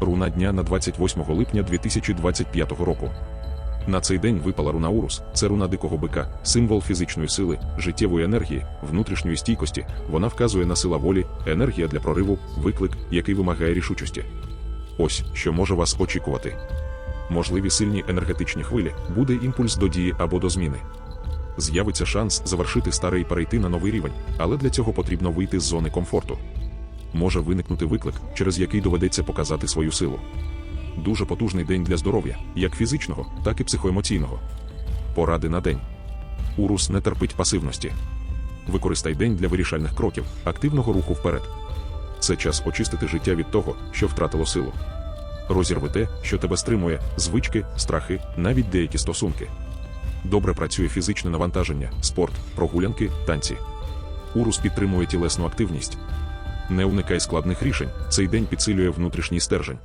Руна дня на 28 липня 2025 року. На цей день випала руна Урус, це руна дикого бика, символ фізичної сили, життєвої енергії, внутрішньої стійкості. Вона вказує на сила волі, енергія для прориву, виклик, який вимагає рішучості. Ось що може вас очікувати. Можливі сильні енергетичні хвилі, буде імпульс до дії або до зміни. З'явиться шанс завершити старе і перейти на новий рівень, але для цього потрібно вийти з зони комфорту. Може виникнути виклик, через який доведеться показати свою силу. Дуже потужний день для здоров'я, як фізичного, так і психоемоційного. Поради на день. Урус не терпить пасивності. Використай день для вирішальних кроків, активного руху вперед. Це час очистити життя від того, що втратило силу. Розірви те, що тебе стримує, звички, страхи, навіть деякі стосунки. Добре працює фізичне навантаження, спорт, прогулянки, танці. Урус підтримує тілесну активність. Не уникай складних рішень, цей день підсилює внутрішній стержень.